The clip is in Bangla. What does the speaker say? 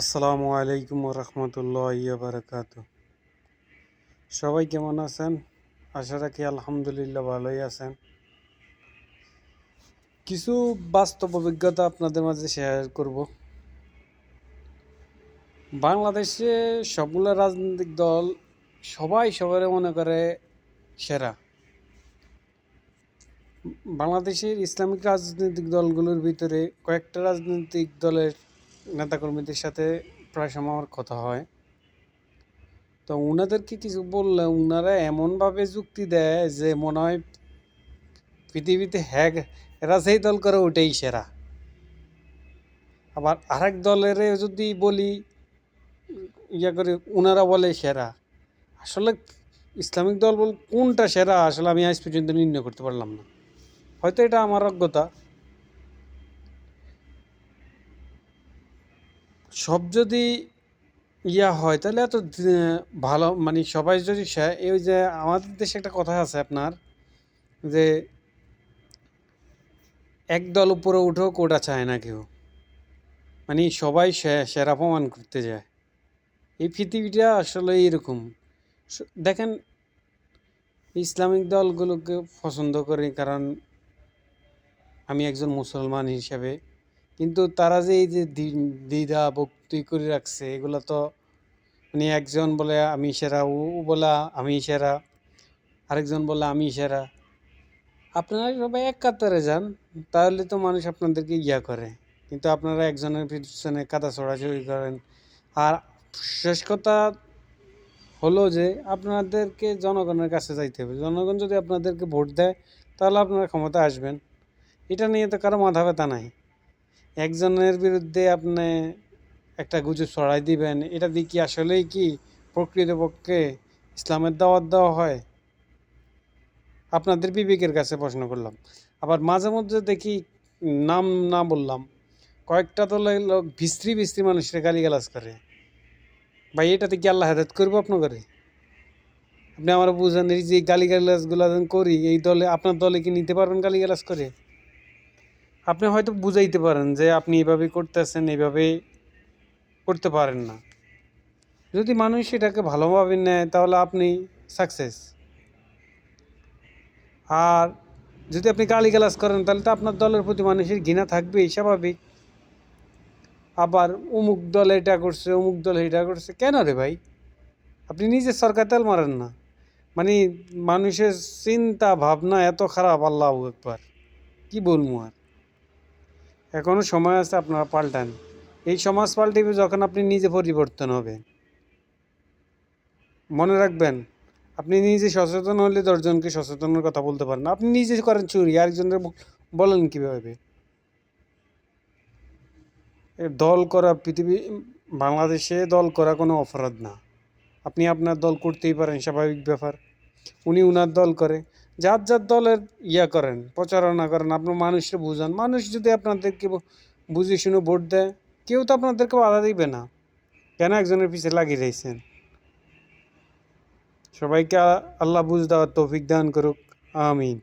আসসালামু আলাইকুম রহমতুল্লাহ বারকাত সবাই কেমন আছেন? আশা রাখি আলহামদুলিল্লাহ ভালোই আছেন। কিছু বাস্তব অভিজ্ঞতা আপনাদের মাঝে শেয়ার করব। বাংলাদেশে সবগুলো রাজনৈতিক দল সবাই সবারে মনে করে সেরা। বাংলাদেশের ইসলামিক রাজনৈতিক দলগুলোর ভিতরে কয়েকটা রাজনৈতিক দলের নেতাকর্মীদের সাথে প্রায় সময় আমার কথা হয়। তো উনাদেরকে কিছু বললে ওনারা এমনভাবে যুক্তি দেয় যে মনে হয় পৃথিবীতে হ্যাক, এরা যেই দল করে ওটাই সেরা। আবার আরেক দলের যদি বলি, ইয়া করে উনারা বলে সেরা। আসলে ইসলামিক দল বল কোনটা সেরা, আসলে আমি আজ পর্যন্ত নির্ণয় করতে পারলাম না। হয়তো এটা আমার অজ্ঞতা। সব যদি ইয়া হয়, তাহলে এত ভালো মানে সবাই যদি এই যে আমাদের দেশে একটা কথা আছে আপনার যে, এক দল উপরে উঠেও কোটা চায় না কেউ। মানে সবাই সেরা প্রমাণ করতে যায়। এই পৃথিবীটা আসলে এরকম দেখেন, ইসলামিক দলগুলোকে পছন্দ করি কারণ আমি একজন মুসলমান হিসেবে কিন্তু তারা যে এই যে দ্বি- দ্বিধা ভক্তি করে রাখছে, এগুলো তো মানে একজন বলে আমি সেরা, ও বলে আমি সেরা, আরেকজন বলে আমি সেরা। আপনারা সবাই এক কাতারে যান, তাহলে তো মানুষ আপনাদেরকে ইয়া করে। কিন্তু আপনারা একজনের পিছনে কাদা ছড়াছড়ি করেন। আর শেষ কথা হলো যে, আপনাদেরকে জনগণের কাছে যাইতে হবে। জনগণ যদি আপনাদেরকে ভোট দেয়, তাহলে আপনারা ক্ষমতা আসবেন। এটা নিয়ে তো কারও মাথা ব্যথা নাই। একজনের বিরুদ্ধে আপনি একটা গুজব ছড়াই দিবেন, এটা দিয়ে কি আসলেই কি প্রকৃতপক্ষে ইসলামের দাওয়াত দেওয়া হয়? আপনাদের বিবেকের কাছে প্রশ্ন করলাম। আবার মাঝে মধ্যে দেখি নাম না বললাম, কয়েকটা তো লোক ভিস্ত্রি ভিস্ত্রি মানুষের গালিগালাজ করে। ভাই, এটাতে কি আল্লাহ হেদায়ত করব আপনাকে? আপনি আমার বুঝেন এই যে গালিগালাজগুলো করি, এই দলে, আপনার দলে কি নিতে পারবেন গালিগালাজ করে? আপনি হয়তো বুঝাইতে পারেন যে আপনি এভাবে করতেছেন এইভাবে করতে পারেন না। যদি মানুষ এটাকে ভালোভাবে নেয়, তাহলে আপনি সাকসেস আর যদি আপনি গালিগালাজ করেন, তাহলে তো আপনার দলের প্রতি মানুষের ঘৃণা থাকবেই, স্বাভাবিক। আবার অমুক দল এটা করছে, অমুক দল এটা করছে, কেন রে ভাই? আপনি নিজে সরকার তেল মারেন না। মানে মানুষের চিন্তা, ভাবনা এত খারাপ, আল্লাহ একবার কি বলব আর? এখনও সময় আছে আপনারা পাল্টান। এই সমাজ পাল্টিবে যখন আপনি নিজে পরিবর্তন হবে মনে রাখবেন, আপনি নিজে সচেতন হলে দশজনকে সচেতনের কথা বলতে পারেন আপনি নিজে করেন চুরি, আরেকজনের বলেন কীভাবে? দল করা পৃথিবী বাংলাদেশে দল করা কোনো অপরাধ না। আপনি আপনার দল করতেই পারেন, স্বাভাবিক ব্যাপার। উনি উনার দল করে। যার যার দলের ইয়া করেন, প্রচারণা করেন, আপনার মানুষকে বুঝান। মানুষ যদি আপনাদেরকে বুঝে শুনে ভোট দেয়, কেউ তো আপনাদেরকে বাধা দিবে না। কেন একজনের পিছে লাগিয়ে রয়েছেন সবাইকে আল্লাহ বুঝ দেওয়ার তৌফিক দান করুক। আমিন।